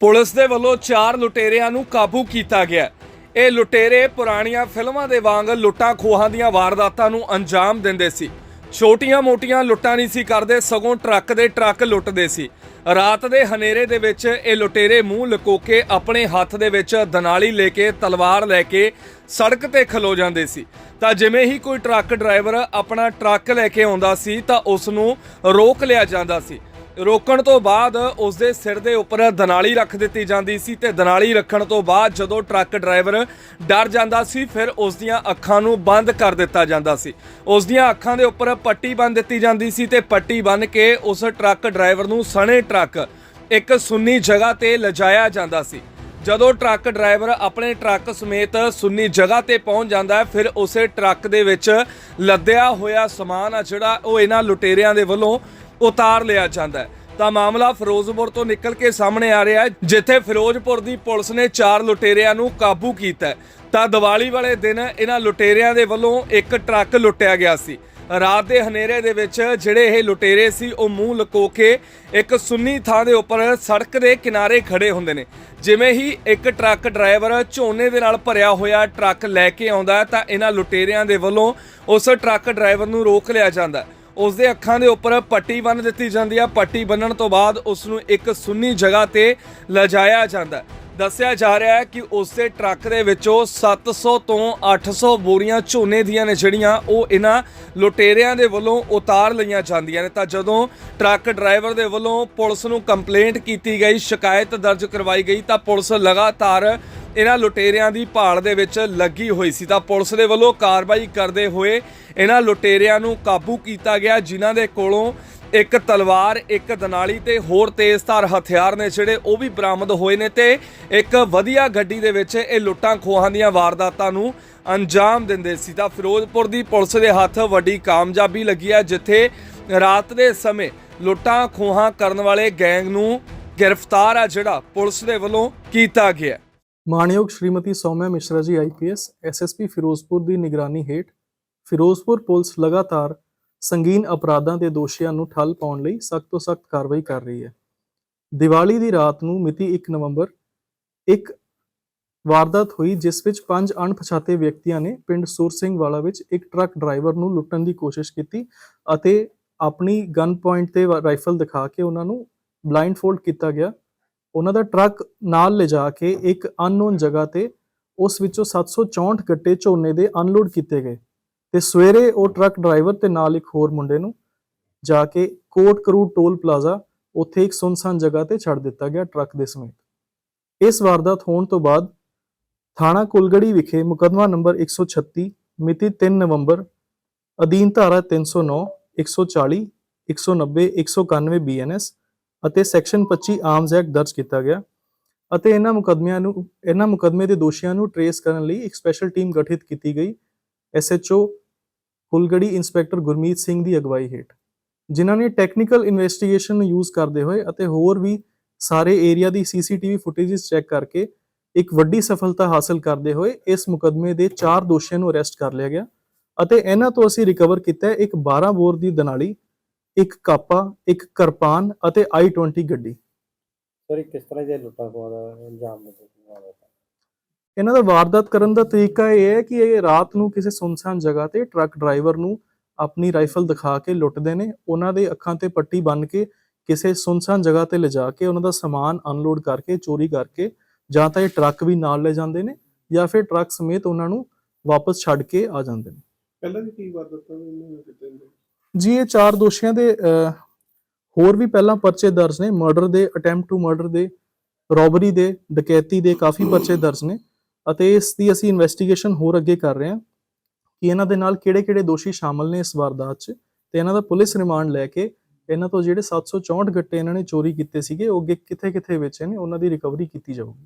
Police ਦੇ ਵੱਲੋਂ ਚਾਰ ਲੁਟੇਰਿਆਂ ਨੂੰ ਕਾਬੂ ਕੀਤਾ ਗਿਆ ਇਹ ਲੁਟੇਰੇ ਪੁਰਾਣੀਆਂ ਫਿਲਮਾਂ ਦੇ ਵਾਂਗ ਲੁੱਟਾਂ ਖੋਹਾਂ ਦੀਆਂ ਵਾਰਦਾਤਾਂ ਨੂੰ ਅੰਜਾਮ ਦਿੰਦੇ ਸੀ। ਛੋਟੀਆਂ-ਮੋਟੀਆਂ ਲੁੱਟਾਂ ਨਹੀਂ ਸੀ ਕਰਦੇ, ਸਗੋਂ ਟਰੱਕ ਦੇ ਟਰੱਕ ਲੁੱਟਦੇ ਸੀ। ਰਾਤ ਦੇ ਹਨੇਰੇ ਦੇ ਵਿੱਚ ਇਹ ਲੁਟੇਰੇ ਮੂੰਹ ਲਕੋ ਕੇ ਆਪਣੇ ਹੱਥ ਦੇ ਵਿੱਚ ਦਨਾਲੀ ਲੈ ਕੇ, ਤਲਵਾਰ ਲੈ ਕੇ ਸੜਕ ਤੇ ਖਲੋ ਜਾਂਦੇ ਸੀ। ਤਾਂ ਜਿਵੇਂ ਹੀ ਕੋਈ ਟਰੱਕ ਡਰਾਈਵਰ ਆਪਣਾ ਟਰੱਕ ਲੈ ਕੇ ਆਉਂਦਾ ਸੀ, ਤਾਂ ਉਸ ਨੂੰ ਰੋਕ ਲਿਆ ਜਾਂਦਾ ਸੀ। ਰੋਕਣ ਤੋਂ ਬਾਅਦ ਉਸ ਦੇ ਸਿਰ ਦੇ ਉੱਪਰ ਦਨਾਲੀ ਰੱਖ ਦਿੱਤੀ ਜਾਂਦੀ ਸੀ ਤੇ ਦਨਾਲੀ ਰੱਖਣ ਤੋਂ ਬਾਅਦ ਜਦੋਂ ਟਰੱਕ ਡਰਾਈਵਰ ਡਰ ਜਾਂਦਾ ਸੀ, ਫਿਰ ਉਸ ਦੀਆਂ ਅੱਖਾਂ ਨੂੰ ਬੰਦ ਕਰ ਦਿੱਤਾ ਜਾਂਦਾ ਸੀ। ਉਸ ਦੀਆਂ ਅੱਖਾਂ ਦੇ ਉੱਪਰ ਪੱਟੀ ਬੰਨ ਦਿੱਤੀ ਜਾਂਦੀ ਸੀ ਤੇ ਪੱਟੀ ਬੰਨ ਕੇ ਉਸ ਟਰੱਕ ਡਰਾਈਵਰ ਨੂੰ ਸਣੇ ਟਰੱਕ ਇੱਕ ਸੁੰਨੀ ਜਗ੍ਹਾ ਤੇ ਲਿਜਾਇਆ ਜਾਂਦਾ ਸੀ। ਜਦੋਂ ਟਰੱਕ ਡਰਾਈਵਰ ਆਪਣੇ ਟਰੱਕ ਸਮੇਤ ਸੁੰਨੀ ਜਗ੍ਹਾ ਤੇ ਪਹੁੰਚ ਜਾਂਦਾ ਹੈ ਫਿਰ ਉਸੇ ਟਰੱਕ ਦੇ ਵਿੱਚ ਲੱਦਿਆ ਹੋਇਆ ਸਮਾਨ ਆ ਜਿਹੜਾ ਉਹ ਇਹਨਾਂ ਲੁਟੇਰਿਆਂ ਦੇ ਵੱਲੋਂ ਉਤਾਰ ਲਿਆ ਜਾਂਦਾ ਹੈ। ਤਾਂ ਮਾਮਲਾ ਫਿਰੋਜ਼ਪੁਰ ਤੋਂ ਨਿਕਲ ਕੇ ਸਾਹਮਣੇ ਆ ਰਿਹਾ ਹੈ, ਜਿੱਥੇ ਫਿਰੋਜ਼ਪੁਰ ਦੀ ਪੁਲਿਸ ਨੇ ਚਾਰ ਲੁਟੇਰਿਆਂ ਨੂੰ ਕਾਬੂ ਕੀਤਾ ਤਾਂ ਦੀਵਾਲੀ ਵਾਲੇ ਦਿਨ ਇਹਨਾਂ ਲੁਟੇਰਿਆਂ ਦੇ ਵੱਲੋਂ ਇੱਕ ਟਰੱਕ ਲੁੱਟਿਆ ਗਿਆ ਸੀ। ਰਾਤ ਦੇ ਹਨੇਰੇ ਦੇ ਵਿੱਚ ਜਿਹੜੇ ਇਹ ਲੁਟੇਰੇ ਸੀ, ਉਹ ਮੂੰਹ ਲੁਕੋ ਕੇ ਇੱਕ ਸੁੰਨੀ ਥਾਂ ਦੇ ਉੱਪਰ ਸੜਕ ਦੇ ਕਿਨਾਰੇ ਖੜੇ ਹੁੰਦੇ ਨੇ। ਜਿਵੇਂ ਹੀ ਇੱਕ ਟਰੱਕ ਡਰਾਈਵਰ ਝੋਨੇ ਦੇ ਨਾਲ ਭਰਿਆ ਹੋਇਆ ਟਰੱਕ ਲੈ ਕੇ ਆਉਂਦਾ ਤਾਂ ਇਹਨਾਂ ਲੁਟੇਰਿਆਂ ਦੇ ਵੱਲੋਂ ਉਸ ਟਰੱਕ ਡਰਾਈਵਰ ਨੂੰ ਰੋਕ ਲਿਆ ਜਾਂਦਾ ਹੈ। ਉਸ ਦੇ ਅੱਖਾਂ ਦੇ ਉੱਪਰ ਪੱਟੀ ਬੰਨ੍ਹ ਦਿੱਤੀ ਜਾਂਦੀ ਆ। ਪੱਟੀ ਬੰਨਣ ਤੋਂ ਬਾਅਦ ਉਸ ਨੂੰ ਇੱਕ ਸੁੰਨੀ ਜਗ੍ਹਾ ਤੇ ਲਿਜਾਇਆ ਜਾਂਦਾ। ਦੱਸਿਆ ਜਾ ਰਿਹਾ ਹੈ ਕਿ ਉਸ ਦੇ ਟਰੱਕ ਦੇ ਵਿੱਚੋਂ 700 ਤੋਂ 800 ਬੋਰੀਆਂ ਝੋਨੇ ਦੀਆਂ ਨੇ ਜਿਹੜੀਆਂ ਉਹ ਇਹਨਾਂ ਲੁਟੇਰਿਆਂ ਦੇ ਵੱਲੋਂ ਉਤਾਰ ਲਈਆਂ ਜਾਂਦੀਆਂ ਨੇ। ਤਾਂ ਜਦੋਂ ਟਰੱਕ ਡਰਾਈਵਰ ਦੇ ਵੱਲੋਂ ਪੁਲਿਸ ਨੂੰ ਕੰਪਲੇਂਟ ਕੀਤੀ ਗਈ, ਸ਼ਿਕਾਇਤ ਦਰਜ ਕਰਵਾਈ ਗਈ, ਤਾਂ ਪੁਲਿਸ ਲਗਾਤਾਰ ਇਹਨਾਂ ਲੁਟੇਰਿਆਂ ਦੀ ਭਾਲ ਦੇ ਵਿੱਚ ਲੱਗੀ ਹੋਈ ਸੀ। ਤਾਂ ਪੁਲਿਸ ਦੇ ਵੱਲੋਂ ਕਾਰਵਾਈ ਕਰਦੇ ਹੋਏ ਇਹਨਾਂ ਲੁਟੇਰਿਆਂ ਨੂੰ ਕਾਬੂ ਕੀਤਾ ਗਿਆ, ਜਿਨ੍ਹਾਂ ਦੇ ਕੋਲੋਂ ਇੱਕ ਤਲਵਾਰ, ਇੱਕ ਦਨਾਲੀ ਤੇ ਹੋਰ ਤੇਜ਼ਧਾਰ ਹਥਿਆਰ ਨੇ ਜਿਹੜੇ ਉਹ ਵੀ ਬਰਾਮਦ ਹੋਏ ਨੇ ਤੇ ਇੱਕ ਵਧੀਆ ਗੱਡੀ ਦੇ ਵਿੱਚ ਇਹ ਲੁੱਟਾਂ ਖੋਹਾਂ ਦੀਆਂ ਵਾਰਦਾਤਾਂ ਨੂੰ ਅੰਜਾਮ ਦਿੰਦੇ ਸੀ। ਤਾਂ ਫਿਰੋਜ਼ਪੁਰ ਦੀ ਪੁਲਿਸ ਦੇ ਹੱਥ ਵੱਡੀ ਕਾਮਯਾਬੀ ਲੱਗੀ ਹੈ, ਜਿੱਥੇ ਰਾਤ ਦੇ ਸਮੇਂ ਲੁੱਟਾਂ ਖੋਹਾਂ ਕਰਨ ਵਾਲੇ ਗੈਂਗ ਨੂੰ ਗ੍ਰਿਫਤਾਰ ਆ ਜਿਹੜਾ ਪੁਲਿਸ ਦੇ ਵੱਲੋਂ ਕੀਤਾ ਗਿਆ। ਮਾਣਯੋਗ ਸ਼੍ਰੀਮਤੀ ਸੌਮਿਆ ਮਿਸ਼ਰਾ ਜੀ ਆਈਪੀਐਸ ਐਸਐਸਪੀ ਫਿਰੋਜ਼ਪੁਰ ਦੀ ਨਿਗਰਾਨੀ ਹੇਠ ਫਿਰੋਜ਼ਪੁਰ ਪੁਲਿਸ ਲਗਾਤਾਰ ਸੰਗੀਨ ਅਪਰਾਧਾਂ ਦੇ ਦੋਸ਼ੀਆਂ ਨੂੰ ਠੱਲ ਪਾਉਣ ਲਈ ਸਖਤ ਤੋਂ ਸਖਤ ਕਾਰਵਾਈ ਕਰ ਰਹੀ ਹੈ। ਦੀਵਾਲੀ ਦੀ ਰਾਤ ਨੂੰ ਮਿਤੀ 1 ਨਵੰਬਰ ਇੱਕ ਵਾਰਦਾਤ ਹੋਈ, ਜਿਸ ਵਿੱਚ ਪੰਜ ਅਣਪਛਾਤੇ ਵਿਅਕਤੀਆਂ ਨੇ ਪਿੰਡ ਸੁਰ ਸਿੰਘ ਵਾਲਾ ਵਿੱਚ ਇੱਕ ਟਰੱਕ ਡਰਾਈਵਰ ਨੂੰ ਲੁੱਟਣ ਦੀ ਕੋਸ਼ਿਸ਼ ਕੀਤੀ ਅਤੇ ਆਪਣੀ ਗਨ ਪੁਆਇੰਟ ਤੇ ਰਾਈਫਲ ਦਿਖਾ ਕੇ ਉਹਨਾਂ ਨੂੰ ਬਲਾਈਂਡਫੋਲਡ ਕੀਤਾ ਗਿਆ। ਉਹਨਾਂ ਦਾ ਟਰੱਕ ਨਾਲ ਲਿਜਾ ਕੇ ਇੱਕ ਅਨਨੋਨ ਜਗ੍ਹਾ ਤੇ ਉਸ ਵਿੱਚੋਂ 764 ਗੱਟੇ ਝੋਨੇ ਦੇ ਅਨਲੋਡ ਕੀਤੇ ਗਏ ਤੇ ਸਵੇਰੇ ਉਹ ਟਰੱਕ ਡਰਾਈਵਰ ਤੇ ਨਾਲ ਇੱਕ ਹੋਰ ਮੁੰਡੇ ਨੂੰ ਜਾ ਕੇ ਕੋਟ ਕਰੂ ਟੋਲ ਪਲਾਜ਼ਾ ਉੱਥੇ ਇੱਕ ਸੁਨਸਾਨ ਜਗ੍ਹਾ ਤੇ ਛੱਡ ਦਿੱਤਾ ਗਿਆ ਟਰੱਕ ਦੇ ਸਮੇਤ। ਇਸ ਵਾਰਦਾਤ ਹੋਣ ਤੋਂ ਬਾਅਦ ਥਾਣਾ ਕੁਲਗੜੀ ਵਿਖੇ ਮੁਕੱਦਮਾ ਨੰਬਰ 136 ਮਿਤੀ 3 ਨਵੰਬਰ, ਅਧੀਨ ਧਾਰਾ 309 140 190 191 ਬੀਐਨਐਸ ਅਤੇ ਸੈਕਸ਼ਨ 25 ਆਰਮਸ ਐਕਟ ਦਰਜ ਕੀਤਾ ਗਿਆ ਅਤੇ ਇਹਨਾਂ ਮੁਕੱਦਮਿਆਂ ਨੂੰ, ਇਹਨਾਂ ਮੁਕੱਦਮੇ ਦੇ ਦੋਸ਼ੀਆਂ ਨੂੰ ਟਰੇਸ ਕਰਨ ਲਈ ਇੱਕ ਸਪੈਸ਼ਲ ਟੀਮ ਗਠਿਤ ਕੀਤੀ ਗਈ, ਐਸਐਚਓ ਕੁਲਗੜੀ ਇੰਸਪੈਕਟਰ ਗੁਰਮੀਤ ਸਿੰਘ ਦੀ ਅਗਵਾਈ ਹੇਠ, ਜਿਨ੍ਹਾਂ ਨੇ ਟੈਕਨੀਕਲ ਇਨਵੈਸਟੀਗੇਸ਼ਨ ਨੂੰ ਯੂਜ਼ ਕਰਦੇ ਹੋਏ ਅਤੇ ਹੋਰ ਵੀ ਸਾਰੇ ਏਰੀਆ ਦੀ ਸੀਸੀਟੀਵੀ ਫੁਟੇजेस ਚੈੱਕ ਕਰਕੇ ਇੱਕ ਵੱਡੀ ਸਫਲਤਾ ਹਾਸਲ ਕਰਦੇ ਹੋਏ ਇਸ ਮੁਕੱਦਮੇ ਦੇ ਚਾਰ ਦੋਸ਼ੀਆਂ ਨੂੰ ਅਰੈਸਟ ਕਰ ਲਿਆ ਗਿਆ ਅਤੇ ਇਹਨਾਂ ਤੋਂ ਅਸੀਂ ਰਿਕਵਰ ਕੀਤਾ ਇੱਕ 12 ਬੋਰ ਦੀ ਦਨਾਲੀ ਇੱਕ ਕਾਪਾ ਇੱਕ ਕਿਰਪਾਨ ਅਤੇ i20 ਗੱਡੀ। ਸਰ ਕਿਸ ਤਰ੍ਹਾਂ ਦੇ ਲੁੱਟਾਂ ਖੋਹਾਂ ਦਾ ਅੰਜਾਮ ਇਹਨਾਂ ਦਾ ਵਾਰਦਾਤ ਕਰਨ ਦਾ ਤਰੀਕਾ ਇਹ ਹੈ ਕਿ ਇਹ ਰਾਤ ਨੂੰ ਕਿਸੇ ਸੁਨਸਾਨ ਜਗ੍ਹਾ ਤੇ ਟਰੱਕ ਡਰਾਈਵਰ ਨੂੰ ਆਪਣੀ ਰਾਈਫਲ ਦਿਖਾ ਕੇ ਲੁੱਟਦੇ ਨੇ। ਉਹਨਾਂ ਦੇ ਅੱਖਾਂ ਤੇ ਪੱਟੀ ਬੰਨ੍ਹ ਕੇ ਕਿਸੇ ਸੁਨਸਾਨ ਜਗ੍ਹਾ ਤੇ ਲਿਜਾ ਕੇ ਉਹਨਾਂ ਦਾ ਸਮਾਨ ਅਨਲੋਡ ਕਰਕੇ ਚੋਰੀ ਕਰਕੇ ਜਾਂ ਤਾਂ ਇਹ ਟਰੱਕ ਵੀ ਨਾਲ ਲੈ ਜਾਂਦੇ ਨੇ ਜਾਂ ਫਿਰ ਟਰੱਕ ਸਮੇਤ ਉਹਨਾਂ ਨੂੰ ਵਾਪਸ ਛੱਡ ਕੇ ਆ ਜਾਂਦੇ ਨੇ। ਪਹਿਲਾਂ ਵੀ ਕੀ ਵਾਰਦਾਤਾਂ ਇਹਨਾਂ ਨੇ ਕੀਤੇ ਨੇ ਜੀ, ਇਹ ਚਾਰ ਦੋਸ਼ੀਆਂ ਦੇ ਹੋਰ ਵੀ ਪਹਿਲਾਂ ਪਰਚੇ ਦਰਜ ਨੇ। ਮਰਡਰ ਦੇ, ਅਟੈਂਪਟ ਟੂ ਮਰਡਰ ਦੇ, ਰੋਬਰੀ ਦੇ, ਡਕੈਤੀ ਦੇ ਕਾਫੀ ਪਰਚੇ ਦਰਜ ਨੇ। ਅਤੇ ਇਸ ਦੀ ਅਸੀਂ ਇਨਵੈਸਟੀਗੇਸ਼ਨ ਹੋਰ ਅੱਗੇ ਕਰ ਰਹੇ ਹਾਂ ਕਿ ਇਹਨਾਂ ਦੇ ਨਾਲ ਕਿਹੜੇ-ਕਿਹੜੇ ਦੋਸ਼ੀ ਸ਼ਾਮਲ ਨੇ ਇਸ ਵਾਰਦਾਤ 'ਚ। ਤੇ ਇਹਨਾਂ ਦਾ ਪੁਲਿਸ ਰਿਮਾਂਡ ਲੈ ਕੇ ਇਹਨਾਂ ਤੋਂ ਜਿਹੜੇ 764 ਗੱਟੇ ਇਹਨਾਂ ਨੇ ਚੋਰੀ ਕੀਤੇ ਸੀਗੇ, ਉਹ ਅੱਗੇ ਕਿੱਥੇ-ਕਿੱਥੇ ਵੇਚੇ ਨੇ, ਉਹਨਾਂ ਦੀ ਰਿਕਵਰੀ ਕੀਤੀ ਜਾਊਗੀ।